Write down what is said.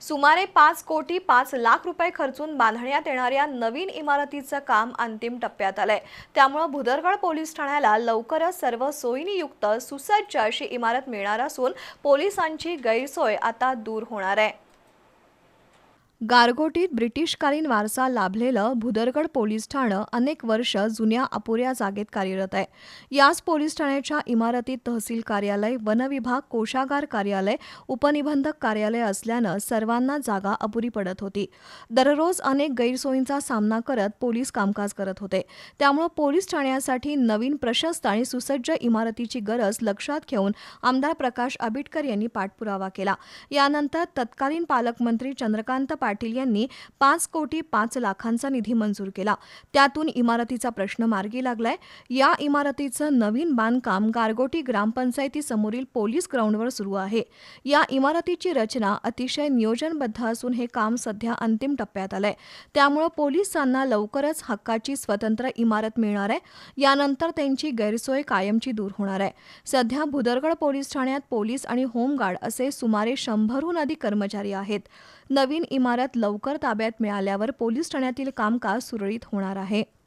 सुमारे पाच कोटी पाच लाख रुपये खर्चून बांधण्यात येणाऱ्या नवीन इमारतीचं काम अंतिम टप्प्यात आलंय. त्यामुळं भुदरगड पोलीस ठाण्याला लवकरच सर्व सोयीनियुक्त सुसज्ज अशी इमारत मिळणार असून पोलिसांची गैरसोय आता दूर होणार आहे. गारगोटीत ब्रिटिशकालीन वारसा लाभलेलं भुदरगड पोलीस ठाणं अनेक वर्ष जुन्या अपुऱ्या जागेत कार्यरत आहे. याच पोलीस ठाण्याच्या इमारतीत तहसील कार्यालय वनविभाग कोशागार कार्यालय उपनिबंधक कार्यालय असल्यानं सर्वांना जागा अपुरी पडत होती. दररोज अनेक गैरसोयींचा सामना करत पोलीस कामकाज करत होते. त्यामुळं पोलीस ठाण्यासाठी नवीन प्रशस्त आणि सुसज्ज इमारतीची गरज लक्षात घेऊन आमदार प्रकाश आबिटकर यांनी पाठपुरावा केला. यानंतर तत्कालीन पालकमंत्री चंद्रकांत पाटील यांनी पाच कोटी पाच लाखांचा निधी मंजूर केला. त्यातून इमारतीचा प्रश्न मार्गी लागलाय. या इमारतीचं नवीन बांधकाम गारगोटी ग्रामपंचायतीसमोरील पोलीस ग्राउंडवर सुरू आहे. या इमारतीची रचना अतिशय नियोजनबद्ध असून हे काम सध्या अंतिम टप्प्यात आलंय. त्यामुळं पोलिसांना लवकरच हक्काची स्वतंत्र इमारत मिळणार आहे. यानंतर त्यांची गैरसोय कायमची दूर होणार आहे. सध्या भुदरगड पोलीस ठाण्यात पोलीस आणि होमगार्ड असे सुमारे शंभरहून अधिक कर्मचारी आहेत. नवीन इमारत लवकर ताब्यात मिळाल्यावर पोलीस ठाण्यातील कामकाज सुरळीत होणार आहे.